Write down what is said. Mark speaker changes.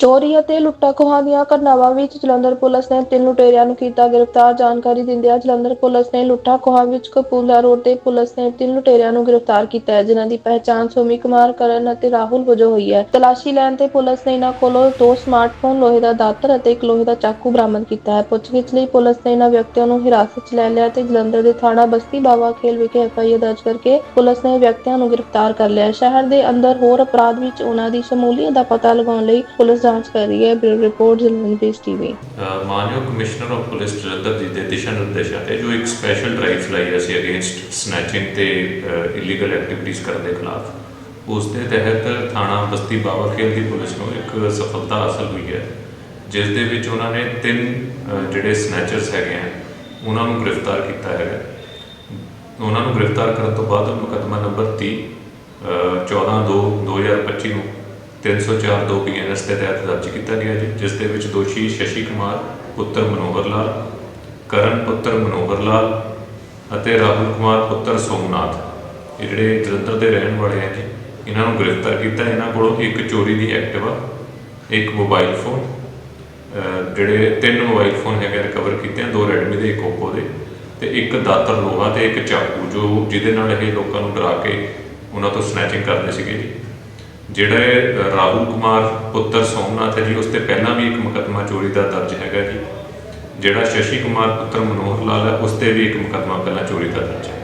Speaker 1: ਚੋਰੀ ਅਤੇ ਲੁੱਟਾਂ ਖੋਹਾਂ ਦੀਆਂ ਘਟਨਾਵਾਂ ਵਿੱਚ ਜਲੰਧਰ ਪੁਲਿਸ ਨੇ ਤਿੰਨ ਲੁਟੇਰਿਆਂ ਨੂੰ ਕੀਤਾ ਗ੍ਰਿਫਤਾਰ। ਜਾਣਕਾਰੀ ਦਿੰਦਿਆਂ ਜਲੰਧਰ ਪੁਲਿਸ ਨੇ ਲੁੱਟਾਂ ਖੋਹਾਂ ਵਿੱਚ ਕਪੂਲਾ ਰੋਡ ਤੇ ਪੁਲਿਸ ਨੇ ਤਿੰਨ ਲੁਟੇਰਿਆਂ ਨੂੰ ਗ੍ਰਿਫਤਾਰ ਕੀਤਾ ਹੈ, ਜਿਨ੍ਹਾਂ ਦੀ ਪਹਿਚਾਣ ਸੁਮੀ ਕੁਮਾਰ ਕਰਨ ਅਤੇ ਰਾਹੁਲ ਵਜੋਂ ਹੋਈ ਹੈ। ਤਲਾਸ਼ੀ ਲੈਣ ਤੇ ਪੁਲਿਸ ਨੇ ਇਹਨਾਂ ਕੋਲੋਂ ਦੋ ਸਮਾਰਟਫੋਨ ਲੋਹੇ ਦਾ ਦਾਤਰ ਅਤੇ ਇੱਕ ਲੋਹੇ ਦਾ ਚਾਕੂ ਬਰਾਮਦ ਕੀਤਾ ਹੈ। ਪੁੱਛਗਿੱਛ ਲਈ ਪੁਲਿਸ ਨੇ ਇਹਨਾਂ ਵਿਅਕਤੀਆਂ ਨੂੰ ਹਿਰਾਸਤ 'ਚ ਲੈ ਲਿਆ ਤੇ ਜਲੰਧਰ ਦੇ ਥਾਣਾ ਬਸਤੀ ਬਾਵਾ ਖੇਲ ਵਿਖੇ ਐਫਆਈਆਰ ਦਰਜ ਕਰਕੇ ਪੁਲਿਸ ਨੇ ਵਿਅਕਤੀਆਂ ਨੂੰ ਗ੍ਰਿਫਤਾਰ ਕਰ ਲਿਆ ਸ਼ਹਿਰ ਦੇ ਅੰਦਰ ਹੋਰ ਅਪਰਾਧ ਵਿੱਚ ਉਹਨਾਂ ਦੀ ਸ਼ਮੂਲੀਅਤ ਦਾ ਪਤਾ ਲਗਾਉਣ ਲਈ ਪੁਲਿਸ ਜਾਂਚ ਕਰ ਰਹੀ ਹੈ bureau report Jalandhar base TV
Speaker 2: ਮਾਨਯੋਗ commissioner of police Jalandhar ji ਦੇ ਦਿਸ਼ਾ ਨਿਰਦੇਸ਼ਾਂ ਤੇ ਜੋ ਇੱਕ ਸਪੈਸ਼ਲ ਡਰਾਈਵ ਚਲਾਈ ਅਸੀਂ ਅਗੇਂਸਟ ਸਨੈਚਿੰਗ ਤੇ ਇਲੀਗਲ ਐਕਟੀਵਿਟੀਜ਼ ਕਰਨ ਦੇ ਖਿਲਾਫ ਉਸ ਦੇ ਤਹਿਤ ਥਾਣਾ ਬਸਤੀ ਬਾਵਾਖੇਲ ਦੀ ਪੁਲਿਸ ਨੂੰ ਇੱਕ ਸਫਲਤਾ ਹਾਸਲ ਹੋਈ ਹੈ ਜਿਸ ਦੇ ਵਿੱਚ ਉਹਨਾਂ ਨੇ ਤਿੰਨ ਜਿਹੜੇ ਸਨੈਚਰਸ ਹੈਗੇ ਆ ਉਹਨਾਂ ਨੂੰ ਗ੍ਰਿਫਤਾਰ ਕੀਤਾ ਹੈਗਾ ਉਹਨਾਂ ਨੂੰ ਗ੍ਰਿਫਤਾਰ ਕਰਨ ਤੋਂ ਬਾਅਦ ਮੁਕੱਦਮਾ ਨੰਬਰ 30 ਅ, 14 2 2025 ਨੂੰ 304 2 ਬੀਐਨਐਸ ਦੇ ਤਹਿਤ ਦਰਜ ਕੀਤਾ ਗਿਆ ਜੀ, ਜਿਸ ਦੇ ਵਿੱਚ ਦੋਸ਼ੀ ਸ਼ਸ਼ੀ ਕੁਮਾਰ, ਪੁੱਤਰ ਮਨੋਹਰ ਲਾਲ, ਕਰਨ ਪੁੱਤਰ ਮਨੋਹਰ ਲਾਲ ਅਤੇ ਰਾਹੁਲ ਕੁਮਾਰ ਪੁੱਤਰ ਸੋਮਨਾਥ। ਇਹ ਜਿਹੜੇ ਜਲੰਧਰ ਦੇ ਰਹਿਣ ਵਾਲੇ ਆ ਜੀ, ਇਹਨਾਂ ਨੂੰ ਗ੍ਰਿਫਤਾਰ ਕੀਤਾ ਇਹਨਾਂ ਕੋਲੋਂ। ਇੱਕ ਚੋਰੀ ਦੀ ਐਕਟਿਵਾ, ਇੱਕ ਮੋਬਾਈਲ ਫੋਨ ਜਿਹੜੇ ਤਿੰਨ ਮੋਬਾਈਲ ਫੋਨ ਹੈਗੇ ਰਿਕਵਰ ਕੀਤੇ ਆ, ਦੋ ਰੈਡਮੀ ਦੇ, ਇੱਕ ਓਪੋ ਦੇ ਤੇ ਇੱਕ ਦਾਤਰ ਲੋਹਾ ਤੇ ਇੱਕ ਚਾਕੂ, ਜੋ ਜਿਹਦੇ ਨਾਲ ਇਹ ਲੋਕਾਂ ਨੂੰ ਡਰਾ ਕੇ ਉਹਨਾਂ ਤੋਂ ਸਨੈਚਿੰਗ ਕਰਦੇ ਸੀਗੇ ਜੀ। ਜਿਹੜਾ ਰਾਹੁਲ ਕੁਮਾਰ ਪੁੱਤਰ ਸੋਮਨਾਥ ਹੈ ਜੀ, ਉਸ ਤੇ ਪਹਿਲਾਂ ਵੀ ਇੱਕ ਮੁਕੱਦਮਾ ਚੋਰੀ ਦਾ ਦਰਜ ਹੈਗਾ ਜੀ। ਜਿਹੜਾ ਸ਼ਸ਼ੀ ਕੁਮਾਰ ਪੁੱਤਰ ਮਨੋਹਰ ਲਾਲ ਹੈ, ਉਸ ਤੇ ਵੀ ਇੱਕ ਮੁਕੱਦਮਾ ਪਹਿਲਾਂ ਚੋਰੀ ਦਾ ਦਰਜ ਹੈ।